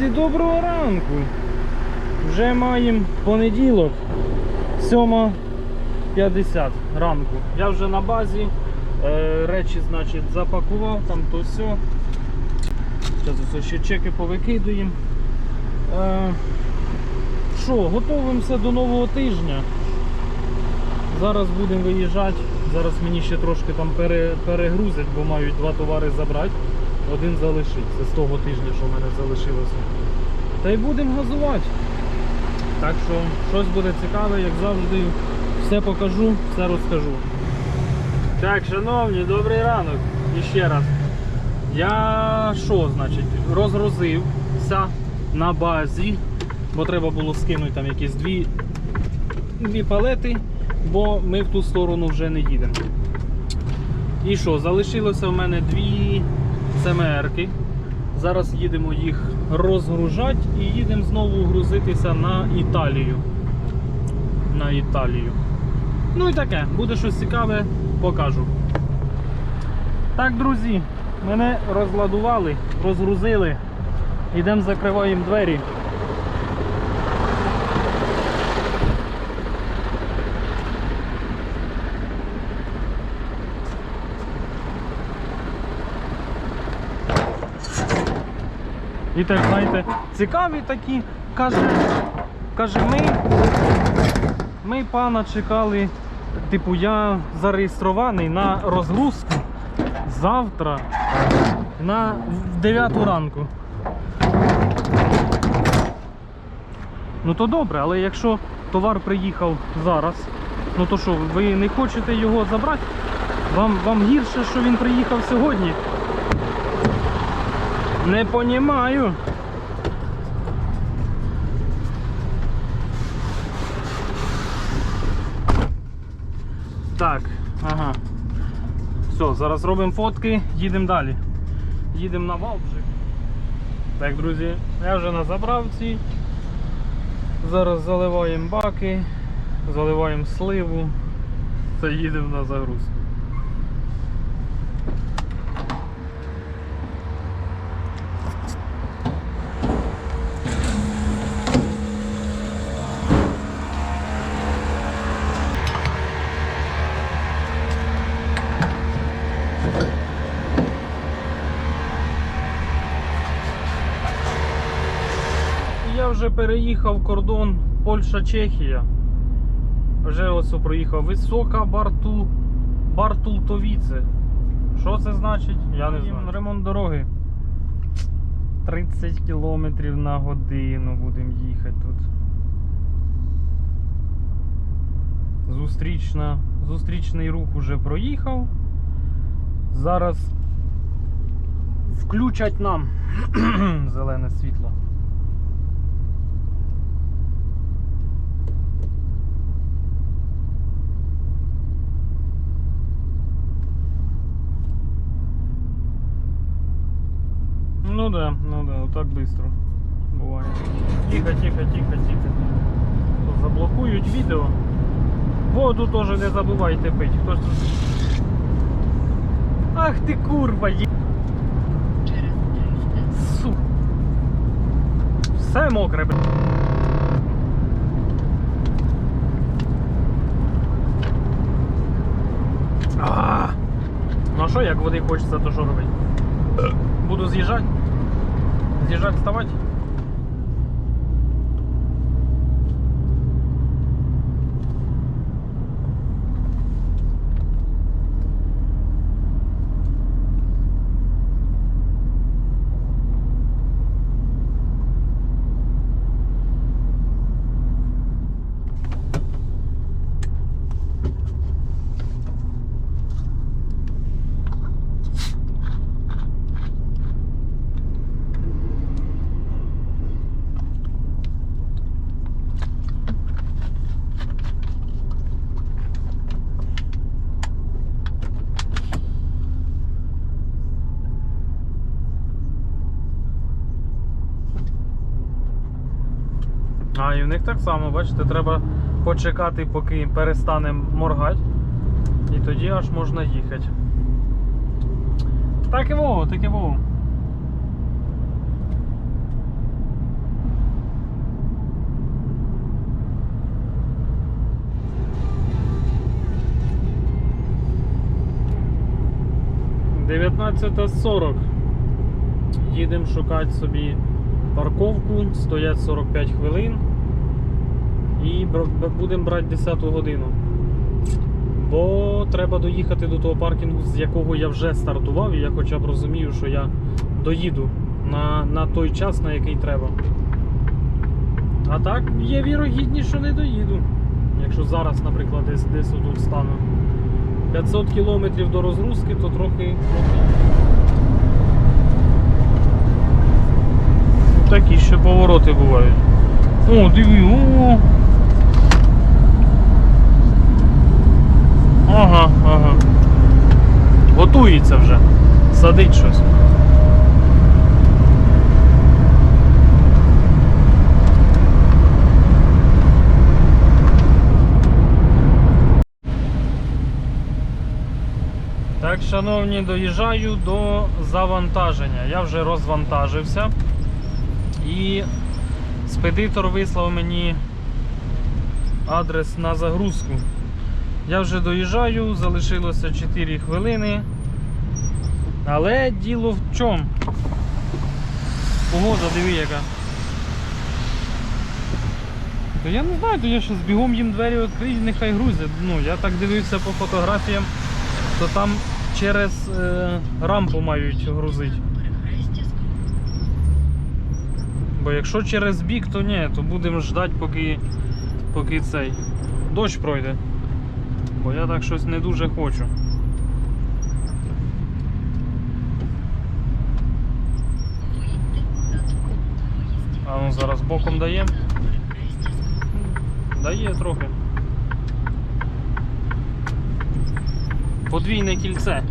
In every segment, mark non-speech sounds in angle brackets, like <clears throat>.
Друзі, доброго ранку! Вже маємо понеділок, 7.50 ранку. Я вже на базі. Е, речі, значить, запакував там то все. Зараз ось ще чеки повикидуємо. Е, Що, готуємося до нового тижня. Зараз будемо виїжджати. Зараз мені ще трошки там пере, перегрузять, бо мають два товари забрати. Один залишиться з того тижня, що в мене залишилося. Та й будемо газувати. Так що щось буде цікаве, як завжди. Все покажу, все розкажу. Так, шановні, добрий ранок. І ще раз. Я що, значить, розгрузився на базі, бо треба було скинути там якісь дві, дві палети, бо ми в ту сторону вже не їдемо. І що, залишилося в мене дві семерки. Зараз їдемо їх розгружати і їдемо знову грузитися на Італію. На Італію. Ну і таке, буде щось цікаве, покажу. Так, друзі, мене розладували, розгрузили. Йдемо закриваємо двері. І так, знаєте, цікаві такі, каже, каже, ми, ми пана чекали, типу, я зареєстрований на розгрузку завтра на 9 ранку. Ну то добре, але якщо товар приїхав зараз, ну то що, ви не хочете його забрати? Вам, вам гірше, що він приїхав сьогодні? Не понімаю. Так, ага. Все, зараз робимо фотки, їдемо далі. Їдемо на Валбжик. Так, друзі, я вже на заправці. Зараз заливаємо баки, заливаємо сливу та їдемо на загрузку. Я вже переїхав кордон Польща-Чехія. Вже ось проїхав висока барту Бартултовіце. Що це значить? Я не знаю. Ремонт дороги. 30 км на годину будемо їхати тут. Зустрічна, зустрічний рух уже проїхав. Зараз включать нам <clears throat> зелене світло. Ну да, ну да, вот так быстро буває. Тихо, тихо, тихо, тихо. Заблокують відео. Воду теж не забувайте пити. Хто ж тут? Ах ти курва, є... Су. Все мокре, блядь. Ну а що, як води хочеться, то що робити? Буду з'їжджати. З'їжджати, вставати. І в них так само, бачите, треба почекати, поки перестане моргати. І тоді аж можна їхати. Так і вово, так і вово. Дев'ятнадцята сорок. Їдемо шукати собі парковку, стоять 45 хвилин. І будемо брати 10 годину. Бо треба доїхати до того паркінгу, з якого я вже стартував, і я хоча б розумію, що я доїду на, на той час, на який треба. А так є вірогідність, що не доїду. Якщо зараз, наприклад, десь, десь отут стану. 500 кілометрів до розгрузки, то трохи. Такі ще повороти бувають. О, диви, о. Ага, ага. Готується вже. Садить щось. Так, шановні, доїжджаю до завантаження. Я вже розвантажився. І спедитор вислав мені адрес на загрузку. Я вже доїжджаю, залишилося 4 хвилини. Але діло в чому? Погода, диви яка. То я не знаю, то я ще бігом їм двері відкрию, нехай грузять. Ну, я так дивився по фотографіям, то там через е, рампу мають грузити. Бо якщо через бік, то ні, то будемо ждати, поки, поки цей дощ пройде. Бо я так щось не дуже хочу. А ну зараз боком дає. Дає трохи. Подвійне кільце.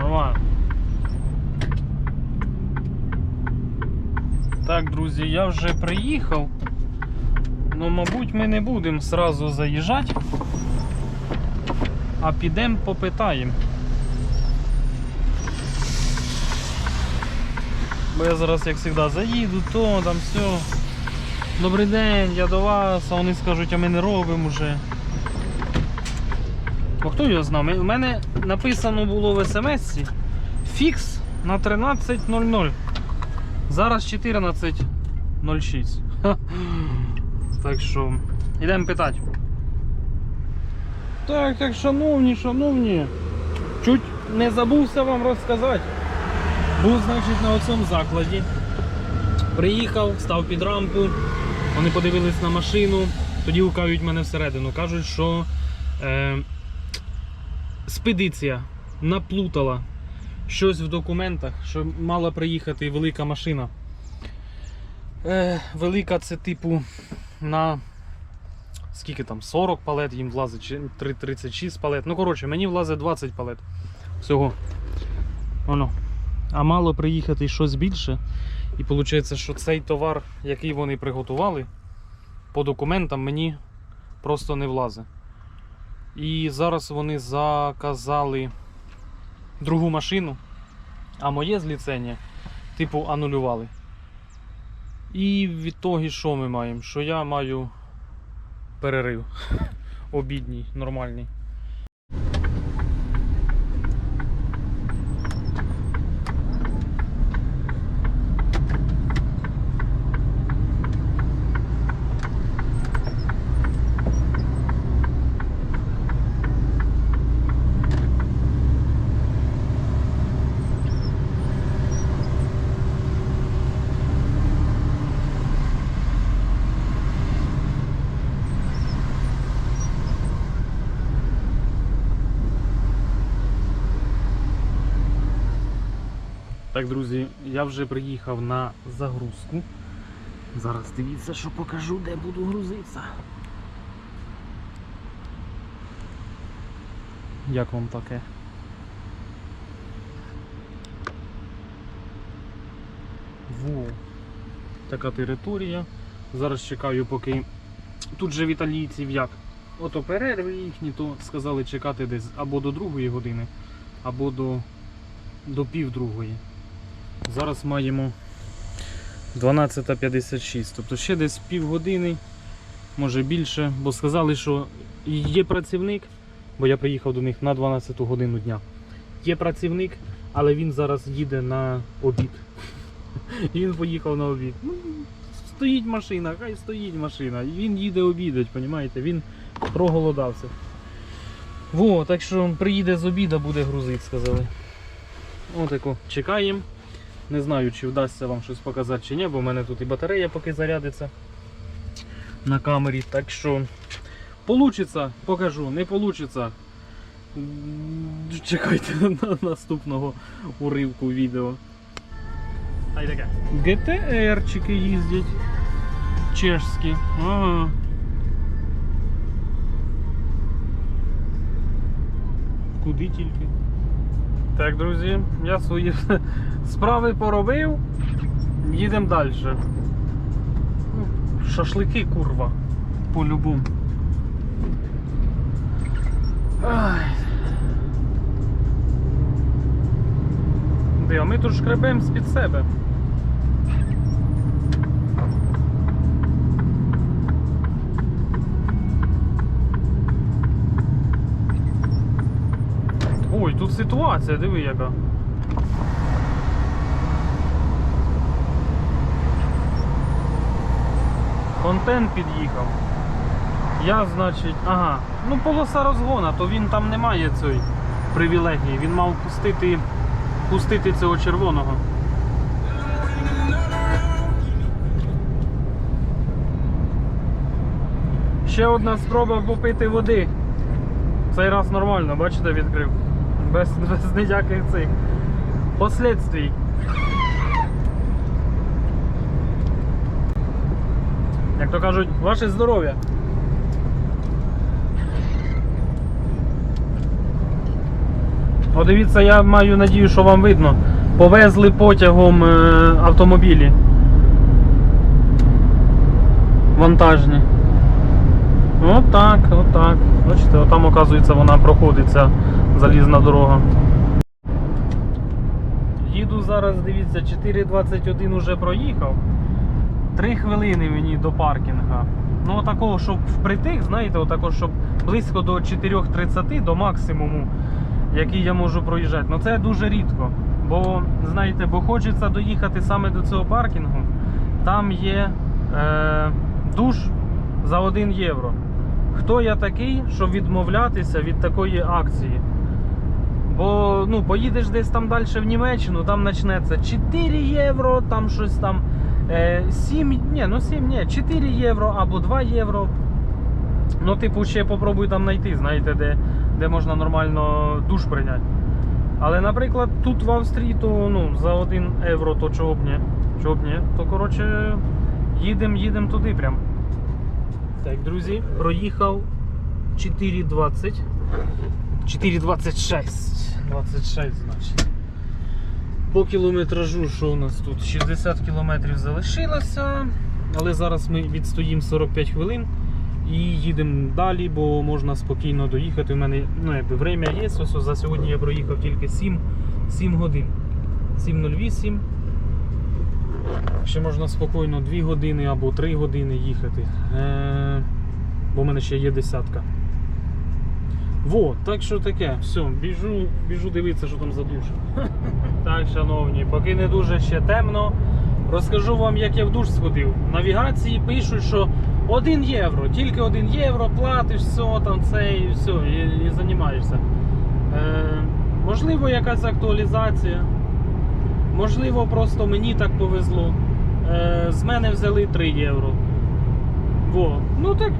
Нормально. Так, друзі, я вже приїхав. Ну, мабуть, ми не будемо сразу заїжджати, а підемо попитаємо. Бо я зараз, як завжди, заїду, то там все. Добрий день, я до вас, а вони скажуть, а ми не робимо вже. Бо хто його знав? У мене написано було в смс фікс на 13.00. Зараз 14.06. Так що, йдемо питати. Так, так, шановні, шановні. Чуть не забувся вам розказати. Був, значить, на цьому закладі. Приїхав, став під рампу, вони подивились на машину, тоді гукають мене всередину. Кажуть, що е, спедиція наплутала щось в документах, що мала приїхати велика машина. Е, велика це типу на скільки там, 40 палет їм влазить, чи 36 палет. Ну, коротше, мені влазить 20 палет. Всього. Воно. А мало приїхати щось більше. І виходить, що цей товар, який вони приготували, по документам мені просто не влазить. І зараз вони заказали другу машину, а моє зліцення, типу, анулювали. І в ітогі що ми маємо? Що я маю перерив <laughs> обідній, нормальний. Так, друзі, я вже приїхав на загрузку. Зараз дивіться, що покажу, де буду грузитися. Як вам таке? Во. Така територія. Зараз чекаю, поки тут же в італійців як. Ото перерви їхні, то сказали чекати десь або до другої години, або до, до пів другої. Зараз маємо 12.56, тобто ще десь півгодини може більше, бо сказали, що є працівник, бо я приїхав до них на 12 годину дня. Є працівник, але він зараз їде на обід. <laughs> Він поїхав на обід. Ну, стоїть машина, хай стоїть машина. Він їде обідать, понімаєте? Він проголодався. Во, так що приїде з обіда, буде грузить, сказали. Отако, чекаємо. Не знаю, чи вдасться вам щось показати чи ні, бо в мене тут і батарея поки зарядиться на камері. Так що получиться, покажу, не получиться. Чекайте <laughs> на наступного уривку відео. ГТРчики їздять. Чешські. Ага. Куди тільки. Так, друзі, я свої <laughs> справи поробив. Їдемо далі. Шашлики, курва. По-любому. Де, а ми тут шкребемо з-під себе. Ой, тут ситуація, диви яка. Контент під'їхав. Я, значить, ага. Ну, полоса розгона, то він там не має цієї привілегії. Він мав пустити, пустити цього червоного. Ще одна спроба попити води. Цей раз нормально, бачите, відкрив. Без, без ніяких цих последствій. Як то кажуть, ваше здоров'я. О, дивіться, я маю надію, що вам видно. Повезли потягом е, автомобілі. Вантажні. Отак, отак. Бачите, отам, оказується, вона проходить ця залізна дорога. Їду зараз, дивіться, 4.21 уже проїхав. 3 хвилини мені до паркінга. Ну, такого, щоб впритик, знаєте, отако, щоб близько до 4.30 до максимуму, який я можу проїжджати. Ну це дуже рідко. Бо, знаєте, бо хочеться доїхати саме до цього паркінгу. Там є е, душ за 1 євро. Хто я такий, щоб відмовлятися від такої акції? Бо ну, поїдеш десь там далі в Німеччину, там почнеться 4 євро, там щось там е, 7, ні, ну 7, ні, 4 євро або 2 євро. Ну, типу, ще попробуй там знайти, знаєте, де, де можна нормально душ прийняти. Але, наприклад, тут в Австрії, то ну, за 1 євро, то чого б ні? Чого б ні? То коротше, їдемо, їдемо туди прям. Так, друзі, проїхав 4.20. 4.26. 26, значить. По кілометражу, що у нас тут? 60 кілометрів залишилося. Але зараз ми відстоїмо 45 хвилин і їдемо далі, бо можна спокійно доїхати. У мене ну, якби, время є. Ось, за сьогодні я проїхав тільки 7, 7 годин. 7.08. Ще можна спокійно 2 години або 3 години їхати. Е, бо в мене ще є десятка. Во, так що таке, все, біжу, біжу дивитися, що там за душ. <laughs> Так, шановні, поки не дуже ще темно, розкажу вам, як я в душ сходив. В навігації пишуть, що 1 євро, тільки 1 євро, платиш, все, там це і все, і, і займаєшся. Е, можливо, якась актуалізація. Можливо, просто мені так повезло. Е, з мене взяли 3 євро. Во. Ну так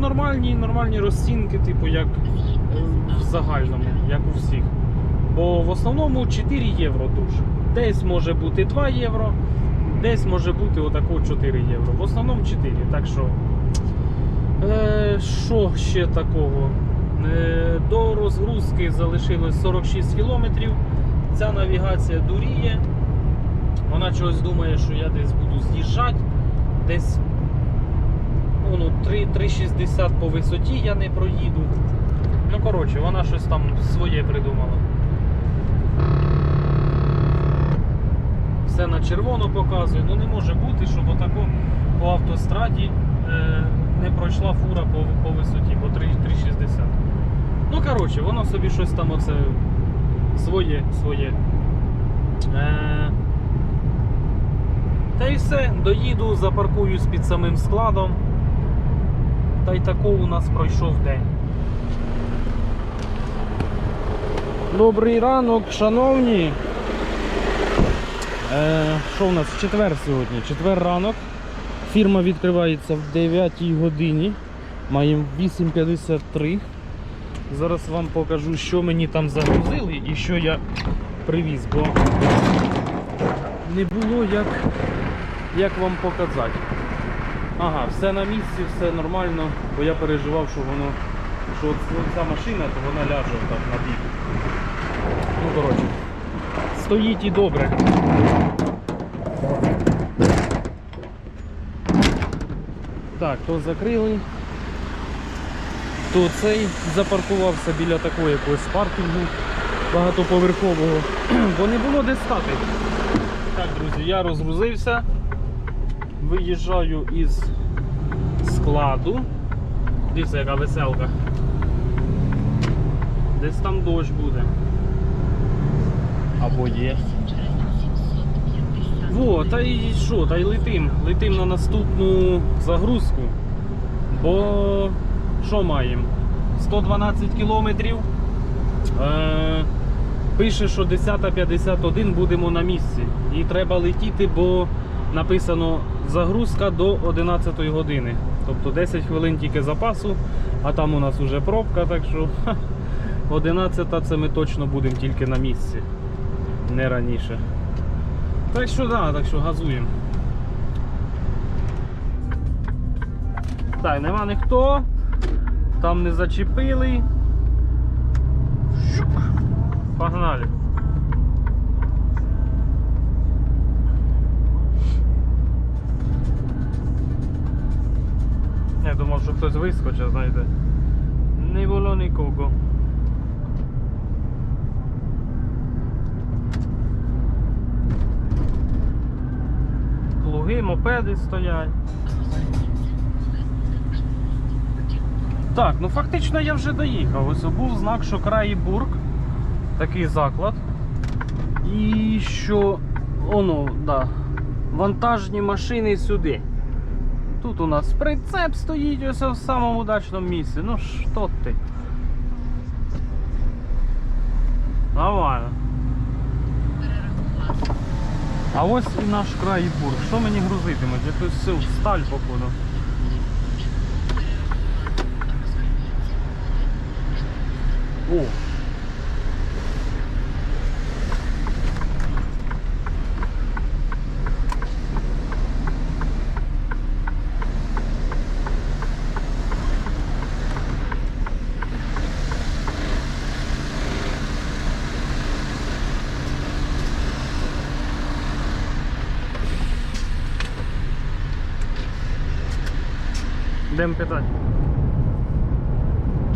нормальні, нормальні розцінки, типу, як е, в загальному, як у всіх. Бо в основному 4 євро душ. Десь може бути 2 євро, десь може бути отако 4 євро. В основному 4. Так що. Е, що ще такого? Е, до розгрузки залишилось 46 кілометрів. Ця навігація дуріє. Вона чогось думає, що я десь буду з'їжджати. Десь ну, 3,60 по висоті я не проїду. Ну, коротше, вона щось там своє придумала. Все на червоно показує. Ну не може бути, щоб отако по автостраді е, не пройшла фура по, по висоті, по 3,60. Ну, коротше, воно собі щось там оце своє, своє. Е, та й все, доїду, запаркуюсь під самим складом. Та й тако у нас пройшов день. Добрий ранок, шановні. Е, що у нас? Четвер сьогодні. Четвер ранок. Фірма відкривається в 9 годині. Маємо 8.53. Зараз вам покажу, що мені там загрузили і що я привіз, бо не було як, як вам показати. Ага, все на місці, все нормально, бо я переживав, що воно, що от ця машина, то вона ляже так на бік. Ну, коротше, стоїть і добре. Так, то закрили, то цей запаркувався біля такого якогось паркінгу багатоповерхового, <clears throat> бо не було де стати. Так, друзі, я розгрузився, виїжджаю із складу. Дивіться, яка веселка. Десь там дощ буде. Або є. Во, та й що, та й летим. Летим на наступну загрузку. Бо що маємо? 112 кілометрів. Е, пише, що 10.51 будемо на місці. І треба летіти, бо написано загрузка до 11 години. Тобто 10 хвилин тільки запасу, а там у нас вже пробка, так що ха, 11 це ми точно будемо тільки на місці, не раніше. Так що да, так що газуємо. Так, нема ніхто. Там не зачепили. Погнали. Я думав, що хтось вискочив, знаєте. Не було нікого. Плуги, мопеди стоять. Так, ну фактично я вже доїхав. Ось був знак, що Країбург, такий заклад. І що оно, да, вантажні машини сюди. Тут у нас прицеп стоїть ось в самому удачному місці. Ну що ти? Нормально. А ось і наш Країбург. Що мені грузитимуть? Якусь всю сталь походу. О! Йдемо питати.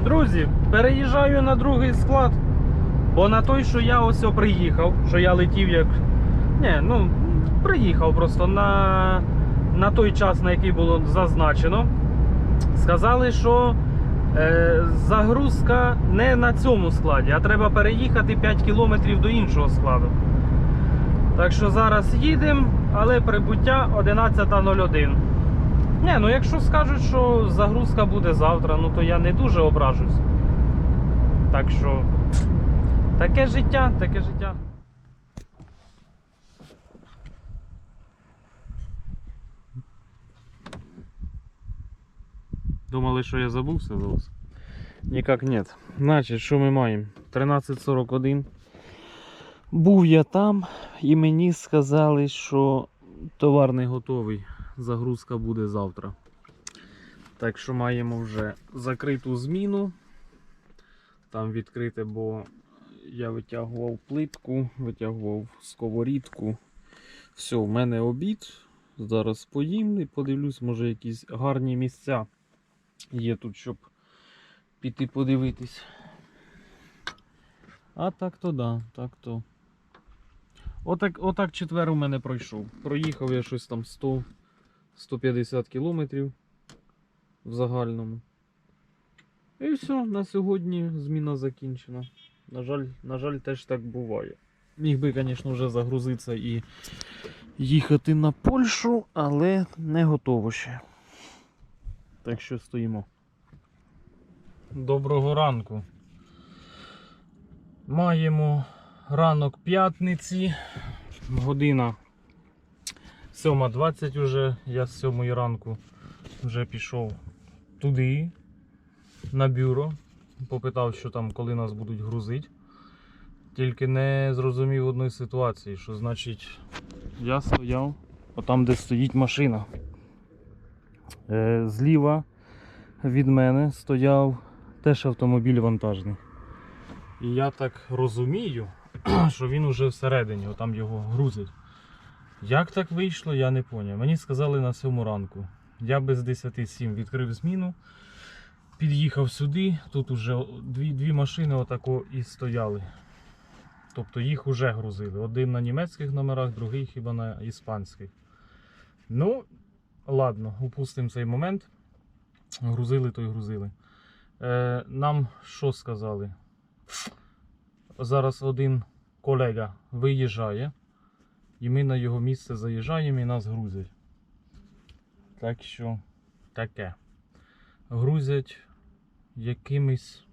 Друзі, переїжджаю на другий склад. Бо на той, що я ось приїхав, що я летів як. Ні, ну, приїхав просто на, на той час, на який було зазначено. Сказали, що е, загрузка не на цьому складі, а треба переїхати 5 кілометрів до іншого складу. Так що зараз їдемо, але прибуття 11.01. Ні, ну якщо скажуть, що загрузка буде завтра, ну то я не дуже ображусь. Так що таке життя, таке життя. Думали, що я забувся за вас? Ніяк ні. Значить, що ми маємо? 13.41. Був я там і мені сказали, що товар не готовий загрузка буде завтра. Так що маємо вже закриту зміну. Там відкрите, бо я витягував плитку, витягував сковорідку. Все, в мене обід. Зараз поїм і подивлюсь, може якісь гарні місця є тут, щоб піти подивитись. А так то да, так то. Отак, отак четвер у мене пройшов. Проїхав я щось там 100. 150 кілометрів. в загальному. І все, на сьогодні зміна закінчена. На жаль, на жаль, теж так буває. Міг би, звісно, вже загрузитися і їхати на Польщу, але не готово ще. Так що стоїмо. Доброго ранку. Маємо ранок п'ятниці. Година 7.20 уже. Я з 7 ранку вже пішов туди, на бюро. Попитав, що там, коли нас будуть грузити. Тільки не зрозумів одної ситуації, що значить я стояв отам, де стоїть машина. Е, зліва від мене стояв теж автомобіль вантажний. І я так розумію, <clears throat> що він уже всередині, отам його грузять. Як так вийшло, я не поняв. Мені сказали на сьому ранку. Я без 10-7 відкрив зміну, під'їхав сюди, тут уже дві, дві машини отако і стояли. Тобто їх вже грузили. Один на німецьких номерах, другий хіба на іспанських. Ну, ладно, упустимо цей момент. Грузили, то й грузили. Е, нам що сказали? Зараз один колега виїжджає, і ми на його місце заїжджаємо і нас грузять. Так що таке. Грузять якимись.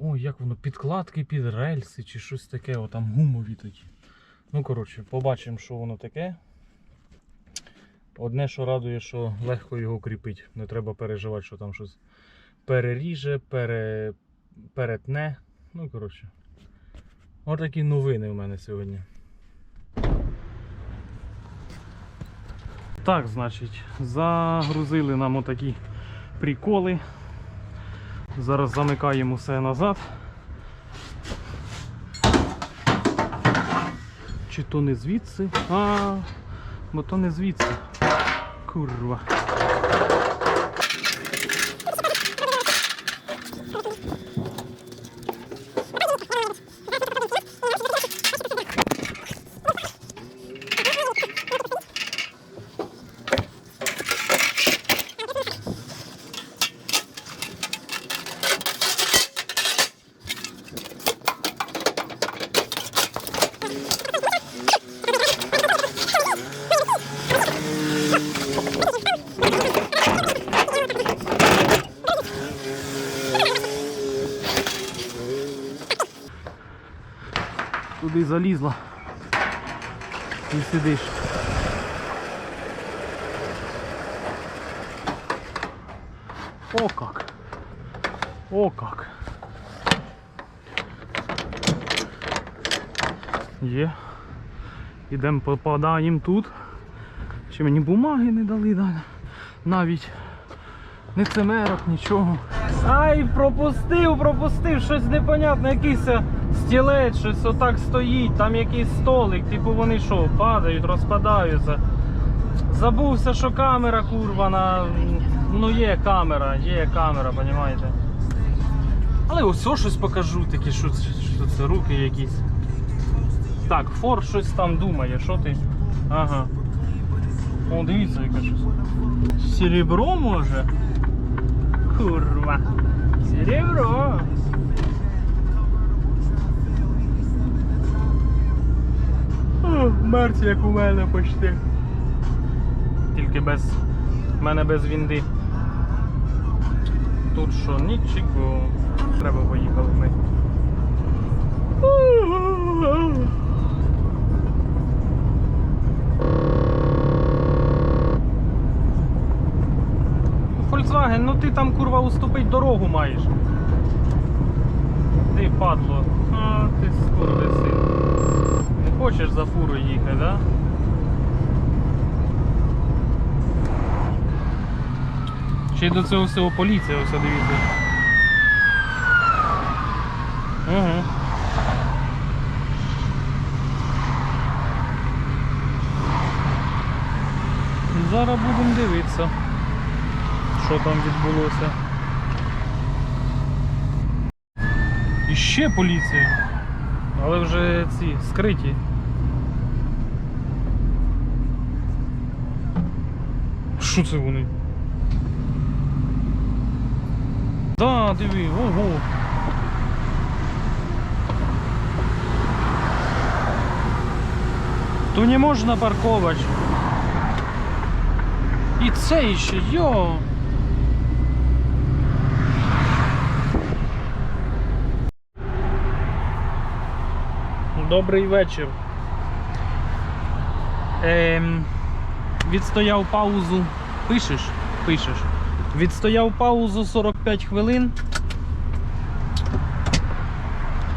О, як воно, підкладки під рельси чи щось таке, о, там гумові такі. Ну, коротше, побачимо, що воно таке. Одне, що радує, що легко його кріпить. Не треба переживати, що там щось переріже, пере... перетне. Ну, коротше. Отакі новини у мене сьогодні. Так, значить, загрузили нам отакі приколи. Зараз замикаємо все назад. Чи то не звідси? А, бо то не звідси. Курва. Сидиш. О как. О как. Є. Ідемо попадаємо тут. Чи мені бумаги не дали да? навіть. Не цемерок, нічого. Ай, пропустив, пропустив, щось непонятне, якийсь е, стілець, щось отак стоїть, там якийсь столик, типу вони що, падають, розпадаються. Забувся, що камера курва на. Ну є камера, є камера, розумієте. Але ось щось покажу, таке, що, що це руки якісь. Так, Фор щось там думає, що ти? Ага. О, дивіться, яке щось. Серебро може? Курва. Серебро. Мерці, як у мене почти. Тільки без. в мене без вінди. Тут що, нічого. Треба поїхали ми. Volkswagen, ну ти там курва уступить дорогу маєш. Ти падло. А, ти скоро син. Хочеш за фуру їхати, да? Ще й до цього всього поліція ось дивіться. Угу. Зараз будемо дивитися, що там відбулося. І ще поліція. Але вже ці скриті. Що це вони? Да, диви, ого. Tu nie można parkować. І це ще, йо. Добрий вечір. Ем, відстояв паузу. Пишеш? Пишеш. Відстояв паузу 45 хвилин.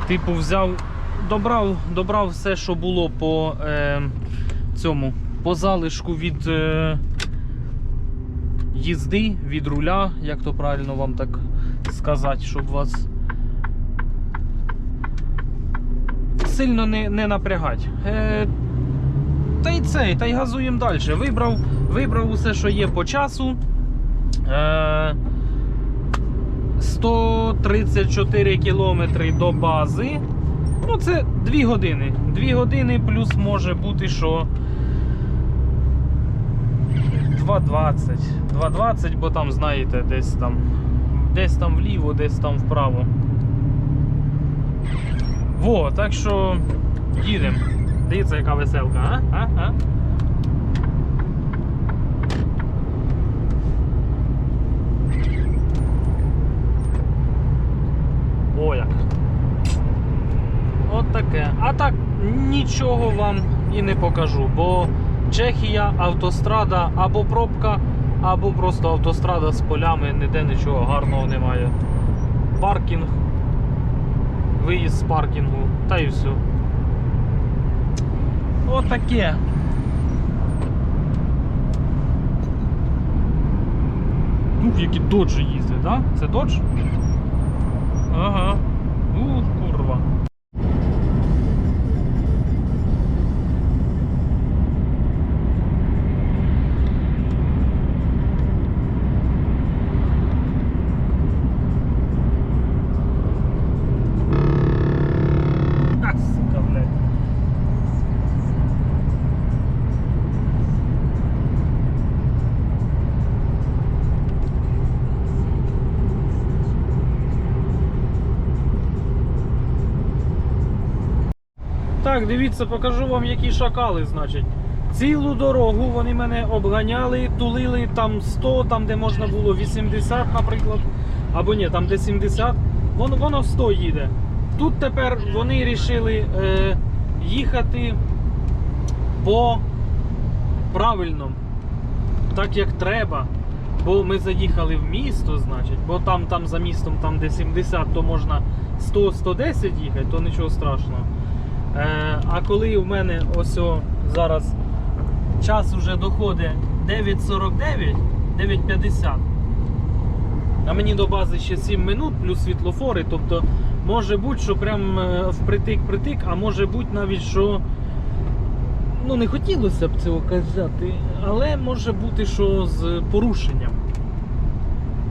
Типу, взяв, добрав, добрав все, що було по е, цьому, по залишку від е, їзди, від руля, як то правильно вам так сказати, щоб вас сильно не, не напрягати. Е, та й цей, та й газуємо далі. Вибрав, вибрав усе, що є по часу. Е, 134 кілометри до бази. Ну, це 2 години. 2 години плюс може бути, що 2.20. 2.20, бо там, знаєте, десь там, десь там вліво, десь там вправо. Во, так що їдемо. Дивіться, яка веселка, а? а? а? О, як. От таке. А так нічого вам і не покажу, бо Чехія, автострада або пробка, або просто автострада з полями, ніде нічого гарного немає. Паркінг, виїзд з паркінгу, та і все. Отаке. Ух, які доджі їздять, да? Це додж? Ага. Ух, Так, дивіться, покажу вам, які шакали, значить. Цілу дорогу вони мене обганяли, тулили там 100, там де можна було 80, наприклад. Або ні, там де 70. Воно, воно 100 їде. Тут тепер вони вирішили е, їхати по правильному, так як треба. Бо ми заїхали в місто, значить, бо там, там за містом, там де 70, то можна 100-110 їхати, то нічого страшного. Е, а коли в мене ось зараз час вже доходить 9.49, 9.50, а мені до бази ще 7 минут плюс світлофори, тобто може бути, що прям е, впритик-притик, а може бути навіть, що ну не хотілося б цього казати, але може бути, що з порушенням.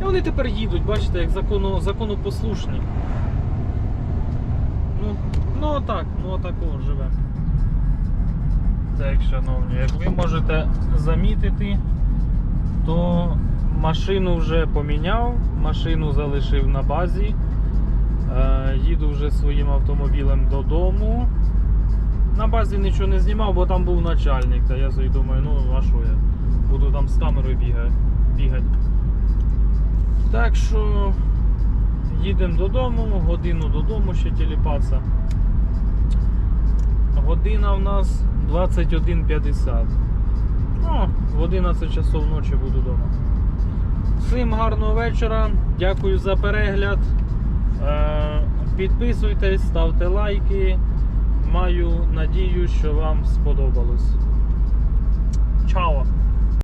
І вони тепер їдуть, бачите, як закону, законопослушні. Ну, ну так, ну отако живе. Так, шановні, як ви можете замітити, то машину вже поміняв, машину залишив на базі. Е, їду вже своїм автомобілем додому. На базі нічого не знімав, бо там був начальник. Та я собі думаю, ну а що я? Буду там з камерою бігати. Так що їдемо додому, годину додому ще тіліпатися. Година в нас 21.50. Ну, в 11 часов ночі буду вдома. Всім гарного вечора, дякую за перегляд. Е, Підписуйтесь, ставте лайки. Маю надію, що вам сподобалось. Чао!